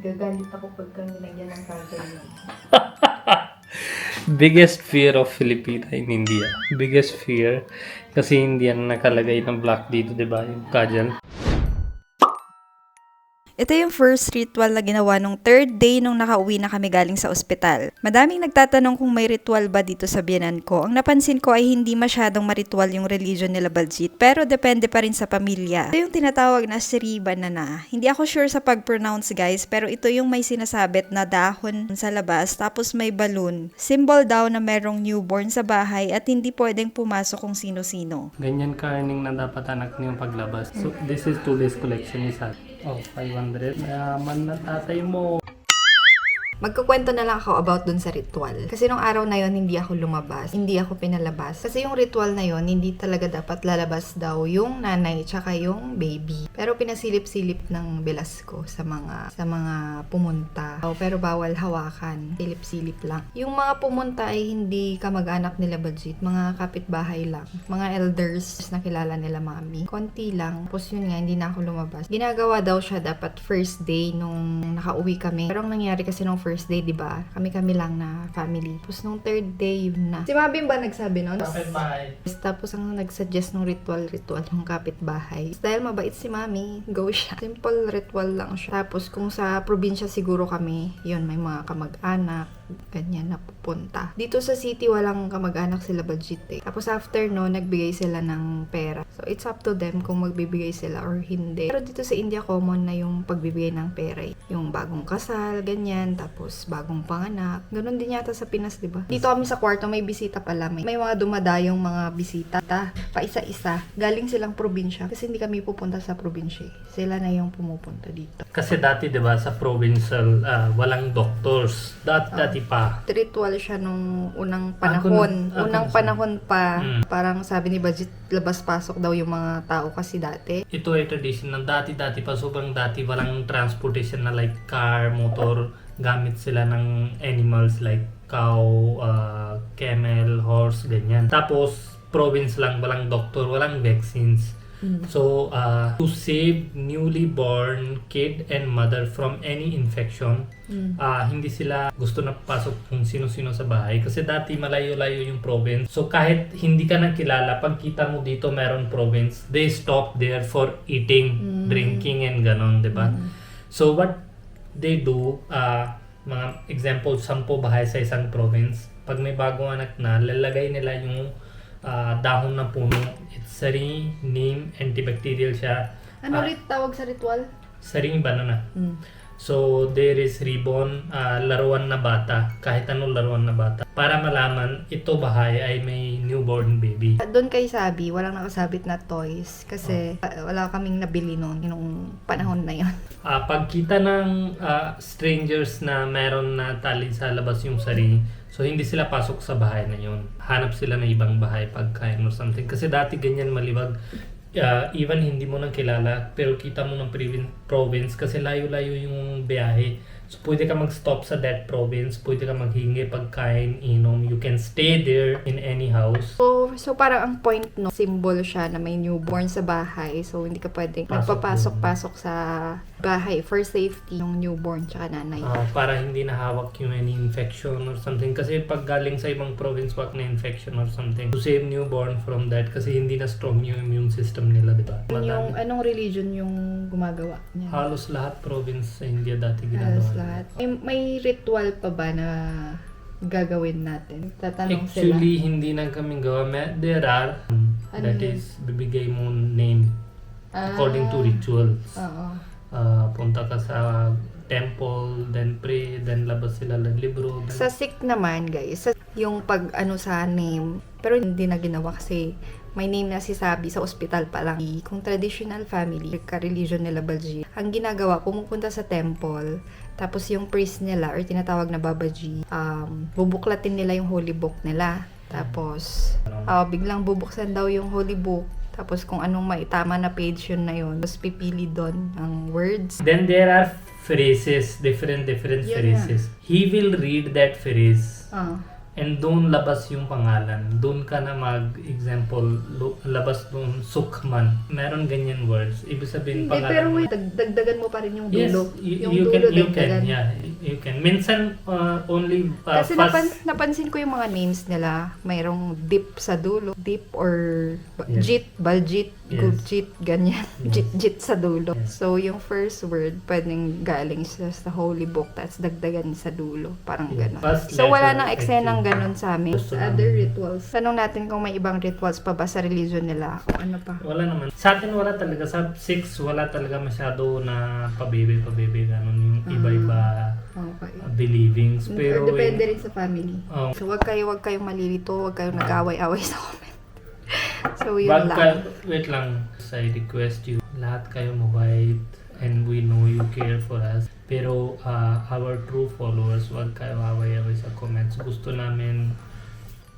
Gagalit ako pagka nilagyan ng kagay. Biggest fear of Filipina in India. Biggest fear. Kasi hindi yan nakalagay ng black dito, di ba? Yung kajal. Ito yung first ritual na ginawa nung third day nung nakauwi na kami galing sa ospital. Madaming nagtatanong kung may ritual ba dito sa biyanan ko. Ang napansin ko ay hindi masyadong maritual yung religion nila Baljit, pero depende pa rin sa pamilya. Ito yung tinatawag na Sri Banana. Hindi ako sure sa pag-pronounce guys, pero ito yung may sinasabit na dahon sa labas tapos may balloon. Symbol daw na merong newborn sa bahay at hindi pwedeng pumasok kung sino-sino. Ganyan ka na dapat anak niyong paglabas. So, this is two days collection isa. Oh, 500. Mayaman na tatay mo. Magkukwento na lang ako about dun sa ritual. Kasi nung araw na yon hindi ako lumabas. Hindi ako pinalabas. Kasi yung ritual na yon hindi talaga dapat lalabas daw yung nanay tsaka yung baby. Pero pinasilip-silip ng Velasco sa mga sa mga pumunta. Pero bawal hawakan. Silip-silip lang. Yung mga pumunta ay hindi kamag-anak nila Bajit. Mga kapitbahay lang. Mga elders na kilala nila mami. Konti lang. Tapos yun nga, hindi na ako lumabas. Ginagawa daw siya dapat first day nung nakauwi kami. Pero ang nangyari kasi nung first day, di ba? Kami-kami lang na family. Tapos nung third day, yun na. Si Mabim ba nagsabi nun? bye. Tapos ang nagsuggest ng ritual-ritual yung kapitbahay. Dahil mabait si Mami, go siya. Simple ritual lang siya. Tapos kung sa probinsya siguro kami, yun, may mga kamag-anak, ganyan na pupunta. Dito sa city, walang kamag-anak sila budget eh. Tapos after no, nagbigay sila ng pera. So it's up to them kung magbibigay sila or hindi. Pero dito sa India, common na yung pagbibigay ng pera. Yung bagong kasal, ganyan. Tapos bagong panganak. Ganon din yata sa Pinas, di ba? Dito kami sa kwarto, may bisita pala. May, may mga dumadayong mga bisita. Ta, pa isa-isa. Galing silang probinsya. Kasi hindi kami pupunta sa probinsya. eh. Sila na yung pumupunta dito. Kasi dati, di ba, sa provincial, ah, walang doctors. Dati, dati pa. ritual siya nung unang Ah, panahon. kun- ah, unang panahon pa, Mm. parang sabi ni Budget, labas-pasok daw yung mga tao kasi dati. Ito ay tradition ng dati-dati pa. Sobrang dati, walang transportation na like car, motor. Gamit sila ng animals like cow, ah, camel, horse, ganyan. Tapos, province lang, walang doctor, walang vaccines. So, uh, to save newly born kid and mother from any infection, ah, hindi sila gusto na pasok kung sino-sino sa bahay. Kasi dati malayo-layo yung province. So, kahit hindi ka nakilala, pag kita mo dito meron province, they stop there for eating, drinking, and ganon, di ba? So, what they do, ah, mga example, sampo bahay sa isang province, pag may bagong anak na, lalagay nila yung ah, dahon ng puno. It's sari, neem, antibacterial siya. Ano Ah, rit tawag sa ritual? Saring banana. Mm. So, there is ribbon, ah, laruan na bata, kahit anong laruan na bata. Para malaman, ito bahay ay may newborn baby. Doon kay Sabi, walang nakasabit na toys kasi Oh. ah, wala kaming nabili noon nung panahon na yon. Ah, pagkita ng ah, strangers na meron na tali sa labas yung sari, so hindi sila pasok sa bahay na yun. Hanap sila ng ibang bahay pagkain or something. Kasi dati ganyan malibag. Ah, even hindi mo nang kilala, pero kita mo ng provin- province kasi layo-layo yung biyahe. So pwede ka mag-stop sa that province, pwede ka maghingi pagkain, inom. You can stay there in any house. So, so parang ang point no, symbol siya na may newborn sa bahay. So hindi ka pwedeng Pasok nagpapasok-pasok sa bahay for safety ng newborn tsaka nanay. Ah, para hindi nahawak yung any infection or something. Kasi pag galing sa ibang province, wag na infection or something. To save newborn from that kasi hindi na strong yung immune system nila, di ba? yung anong religion yung gumagawa niya? Halos lahat province sa India dati Halos ginagawa. lahat. May, may ritual pa ba na gagawin natin? Tatanong sila. Actually, hindi na kami gawa. May- There are, that Ano yun? is, bibigay mo name Ah, according to rituals. Oo. Ah, punta ka sa temple, then pray, then labas sila ng libro. then- Sa Sikh naman, guys, yung pag ano sa name, pero hindi na ginawa kasi may name na si Sabi sa ospital pa lang. Kung traditional family, ka-religion nila Balji, ang ginagawa, pumupunta sa temple, tapos yung priest nila, or tinatawag na Babaji, um, bubuklatin nila yung holy book nila. Tapos, ah, biglang bubuksan daw yung holy book. Tapos kung anong maitama na page yun na yun, tapos pipili doon ang words. Then there are phrases, different different Yun phrases. He will read that phrase. Ah. and doon labas yung pangalan. Doon ka na mag-example, lu- labas doon Sukman. Meron ganyan words. Ibig sabihin Hindi, pero wait, dag- dagdagan mo pa rin yung Yes, dulo. you, yung you dulo can, you can, dagdagan. yeah, you can. Minsan, uh, only uh, Kasi fast- napan, napansin ko yung mga names nila, mayroong dip sa dulo, dip or Yes. jit, baljit, Yes. gujit, ganyan. Yes. Jit, jit sa dulo. Yes. So, yung first word, pwedeng galing sa, sa holy book, tapos dagdagan sa dulo. Parang ganon. First So, wala nang eksenang ganon sa amin. Sa other rituals. Tanong natin kung may ibang rituals pa ba sa religion nila. Kung ano pa. Wala naman. Sa atin wala talaga. Sa six, wala talaga masyado na pabibi-pabibi. Ganun yung Ah. iba-iba Okay. uh, believings. Pero, Or depende rin sa family. Oh. So, wag kayo, wag kayong malilito, wag kayong nag-away-away sa comment. so, yun lang. ka, wait lang. I request you, lahat kayo mabait and we know you care for us. Pero uh, our true followers, wag kayo away-away sa comments. Gusto namin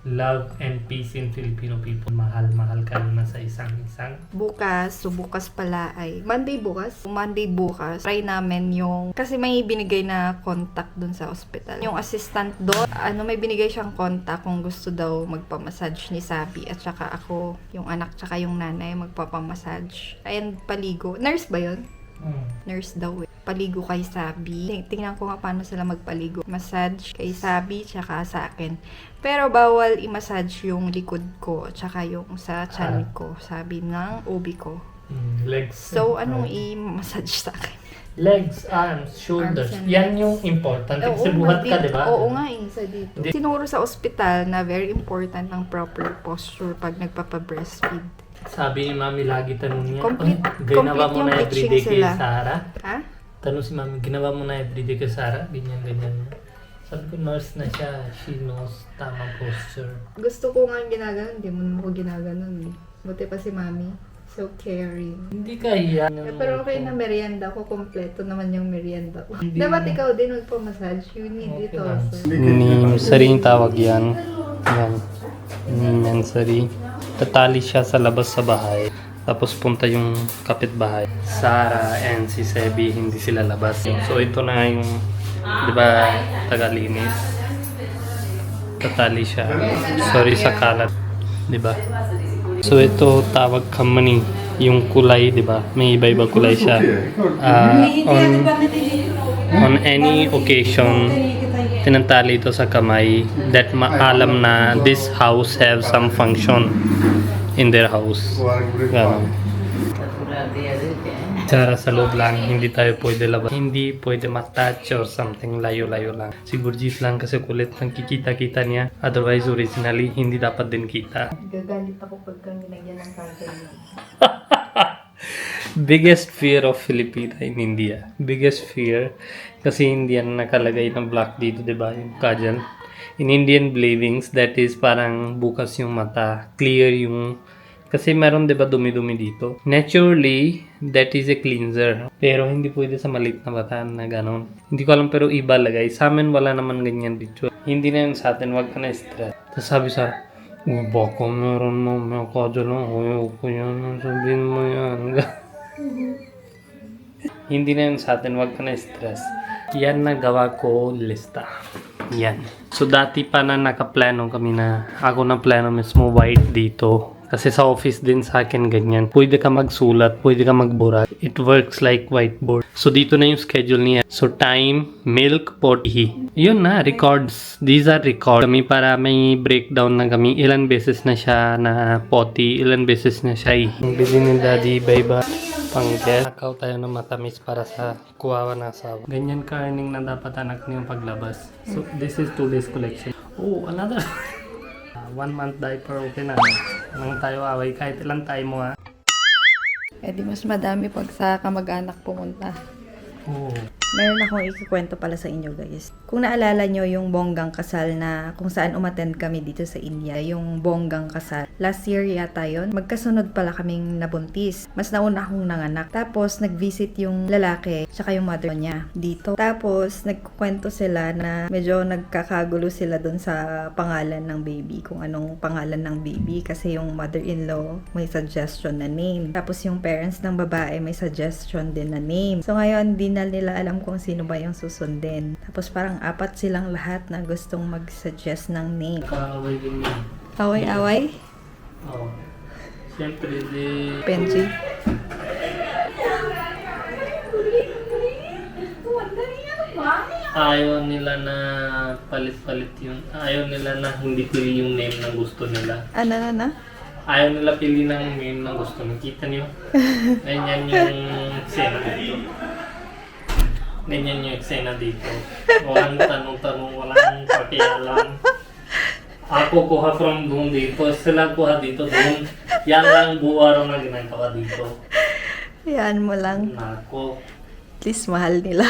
love and peace in Filipino people. Mahal-mahal kayo na sa isang-isang. bukas, so bukas pala ay Monday bukas. Monday bukas, try namin yung kasi may binigay na contact dun sa hospital. Yung assistant doon, ano may binigay siyang contact kung gusto daw magpamassage ni Sabi at saka ako, yung anak tsaka yung nanay magpapamassage. And paligo. Nurse ba yun? Nurse daw eh. Paligo kay Sabi. Ting- Tingnan ko nga paano sila magpaligo. Massage kay Sabi tsaka sa akin. Pero bawal i-massage yung likod ko tsaka yung sa chan Ah. ko. Sabi ng OB ko. Hmm, Legs. So, anong Oh. i-massage sa akin? Legs, arms, shoulders. Arms and Yan yung important. Kasi buhat ka, di ba? Oo nga eh, sa dito. Di- Sinuro sa ospital na very important ang proper posture pag nagpapa-breastfeed. Sabi ni Mami lagi tanong niya, Complete- "Oh, ginawa complete mo yung na everyday kay sila." Sarah? Ha? Tanong si Mami, ginawa mo na everyday kay Sarah? Ganyan, ganyan. Sabi ko, nurse na siya. She knows tamang posture. Gusto ko nga ginaganon, hindi mo naman ako ginaganon eh. Buti pa si mami. So caring. Hindi ka hiya. Eh, pero okay na merienda ko, kompleto naman yung merienda ko. Hindi Dapat ikaw din magpa-massage. You need it Okay lang. also. Nimsari yung tawag yan. Yan. Nimsari. Tatali siya sa labas sa bahay. Tapos punta yung kapitbahay. Sarah and si Sebi, hindi sila labas. So ito na yung, di ba, tagalinis. Tatali siya. Sorry sa kalat. Di ba? So ito tawag kamani. Yung kulay, di ba? May iba-iba kulay siya. Ah, on, on any occasion, tinatali ito sa kamay that maalam na this house have some function in their house. Ganon. Sara sa loob lang, hindi tayo pwede labas. Hindi pwede matouch or something, layo-layo lang. Si Gurjit lang kasi kulit nang kikita-kita niya. Otherwise, originally, hindi dapat din kita. Gagalit ako pag nilagyan ng kagay. Biggest fear of Filipina in India. Biggest fear. Kasi Indian nakalagay na black dito, di ba? Yung kajal. In Indian believings, that is parang bukas yung mata. Clear yung... Kasi meron, di ba, dumi-dumi dito. Naturally, that is a cleanser. Pero hindi pwede sa maliit na bata na ganon. Hindi ko alam pero iba lagay. Sa amin wala naman ganyan dito. Hindi na yun sa atin, wag ka na stress. Tapos sabi sa Uy, baka meron mo, may kajal lang. Ayaw ko yan. Sabihin mo yan. Hindi na yun sa atin, wag ka na stress. Yan na gawa ko lista. Yan. So dati pa na nakaplano kami na ako na plano mismo white dito. Kasi sa office din sa akin ganyan. Pwede ka magsulat, pwede ka magbura. It works like whiteboard. So dito na yung schedule niya. So time, milk, potty. Yun na, records. These are records. Kami para may breakdown na kami. Ilan beses na siya na potty, ilan beses na siya eh. Busy ni daddy, iba-iba pang-guest. Nakaw tayo ng matamis para sa kuwawa na asawa. Ganyan ka earning na dapat anak niyong paglabas. So, this is two days collection. Oh, another. Ah, one month diaper, okay na. Nang tayo away, kahit ilan tayo mo ha. Eh di mas madami pag sa kamag-anak pumunta. Oo. Meron akong ikikwento pala sa inyo guys. Kung naalala nyo yung bonggang kasal na kung saan umattend kami dito sa India, yung bonggang kasal last year yata yon magkasunod pala kaming nabuntis. Mas nauna akong nanganak. Tapos, nag-visit yung lalaki, tsaka yung mother niya dito. Tapos, nagkukwento sila na medyo nagkakagulo sila dun sa pangalan ng baby, kung anong pangalan ng baby. Kasi yung mother-in-law may suggestion na name. Tapos, yung parents ng babae may suggestion din na name. So, ngayon, di na nila alam kung sino ba yung susundin. Tapos, parang apat silang lahat na gustong mag-suggest ng name. Kaaway din yun. Away-away? Oo. Siyempre, di... Benji? Ayaw nila na palit-palit yung... Ayaw nila na hindi pili yung name na gusto nila. Ano na na? Ayaw nila pili ng name na gusto nila. Kita niyo? Ganyan yung eksena dito. Ganyan yung eksena dito. Walang tanong-tanong, walang pakialam. Ako kuha from doon dito, sila kuha dito doon. Yan lang buo araw na ginagawa dito. Yan mo lang. Nako. At least mahal nila.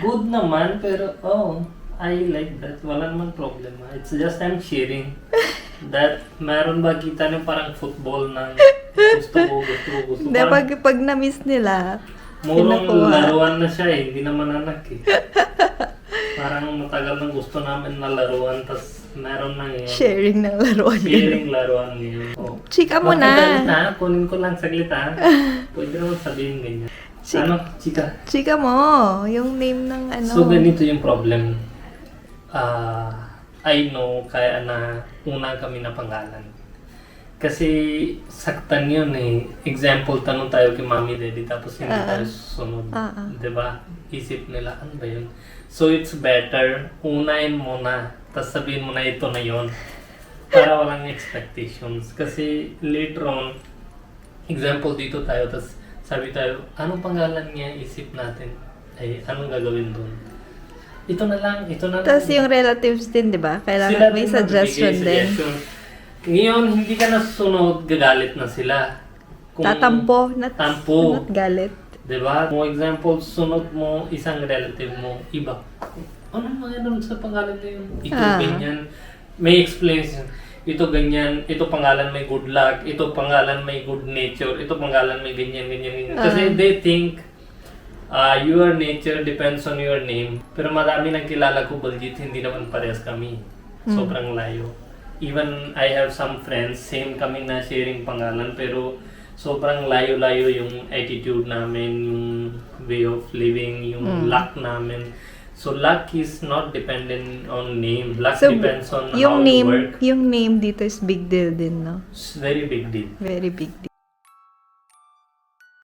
Good naman, pero oh, I like that. Wala naman problema. It's just I'm sharing. That, meron ba kita niyo parang football na gusto ko, gusto ko, gusto Hindi, Parang pag, pag na-miss nila, Murong laruan na siya eh, hindi naman anak eh. Parang matagal na gusto namin na laruan, tas meron na ngayon. sharing ng laruan. Sharing laruan ngayon. Oh. Chika mo na. ha? Kunin ko lang saglit ha. Pwede naman sabihin ganyan. Chika. Ano, chika? Chika mo. Yung name ng ano. So, ganito yung problem. Ah, I know, kaya na una kami na pangalan. Kasi saktan yun eh. Example, tanong tayo kay mami daddy tapos hindi Ah, ah. tayo susunod. Ah, ah. ba? Isip nila, ano ba yun? So, it's better, unahin mo na, tapos sabihin mo na ito na yon para walang expectations. Kasi later on, example dito tayo, tapos sabi tayo, anong pangalan niya isip natin? Ay, anong gagawin doon? Ito na lang, ito na lang. Tapos yung relatives din, di ba? Sila Kailangan may din suggestion din. suggestion. Ngayon, hindi ka nasunod, gagalit na sila. Kung- Tatampo. Not, Tampo. not galit. Diba? Kung example, sunod mo isang relative mo, iba. Ano mga nun sa pangalan na yun? Ito Ah. ganyan. May explanation. Ito ganyan, ito pangalan may good luck, ito pangalan may good nature, ito pangalan may ganyan, ganyan, ganyan. Kasi Ah. they think uh, your nature depends on your name. Pero marami nang kilala ko, Baljit, hindi naman parehas kami. Hmm. Sobrang layo. Even I have some friends, same kami na sharing pangalan, pero sobrang layo-layo yung attitude namin, yung way of living, yung Mm. luck namin. So luck is not dependent on name. Luck So, depends on how yung you name, work. yung name dito is big deal din, no? It's very big deal. Very big deal.